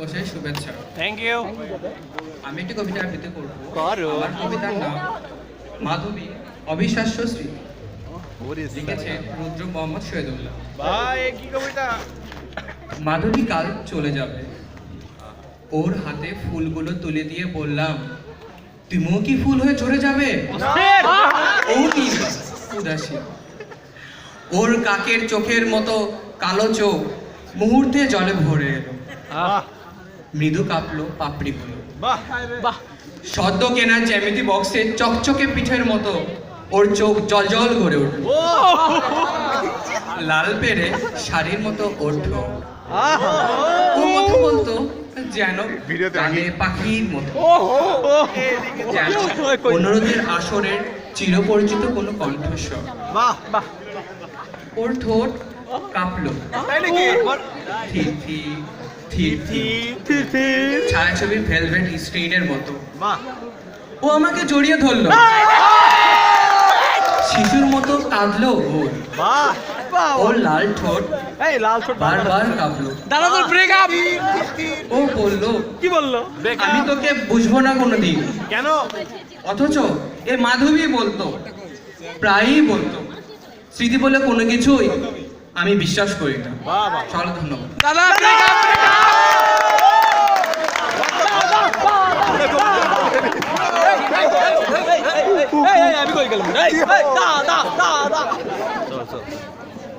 বসে শুভেচ্ছা। Thank you আমি একটি কবিতা আবৃত্তি করব। করো। আমার কবিতার নাম মাধবী অবিশ্বাস্য স্মৃতি লিখেছে রুদ্র মোহাম্মদ শহীদুল্লাহ। ভাই কি কবিতা? মাধবী কাল চলে যাবে। ওর হাতে ফুলগুলো তুলে দিয়ে বললাম তুমিও কি ফুল হয়ে ঝরে যাবে? ও উদাসী ওর কাকের চোখের মতো কালো চোখ মুহূর্তে জলে ভরে এলো। মৃদু কাঁপলো পাপড়িগুলো বাহ বাহ। সদ্য কেনা জ্যামিতি বক্সে চকচকে পিঠের মতো ওর চোখ জল করে উঠল। লাল পেরে শাড়ির মতো ওর ঠোঁট আহা! ও কথা বলতো যেন ভিডিওতে পাখির মতো। যেন অনুরোধের আসরের চিরপরিচিত কোনো কণ্ঠস্বর। বাহ বাহ। ওর ঠোঁট কাঁপলো। থির থির ছায়াছবির ভেলভেট মতো। ও আমাকে জড়িয়ে ধরলো। শিশুর মতো কাঁদলো ও বাহ বাহ। ওর লাল ঠোঁট এই লাল ছোট বারবার কাঁপলো। দাদা তোর ব্রেকআপ ও বলল কি বলল? আমি তোকে বুঝব না কোনোদিন। কেন? অথচ এ মাধবী বলতো প্রায়ই বলতো স্মৃতি বলে কোনো কিছুই আমি বিশ্বাস করি না। বাহ বাহ। চলো ধন্যবাদ। দাদা 哎哎大大大大。走走。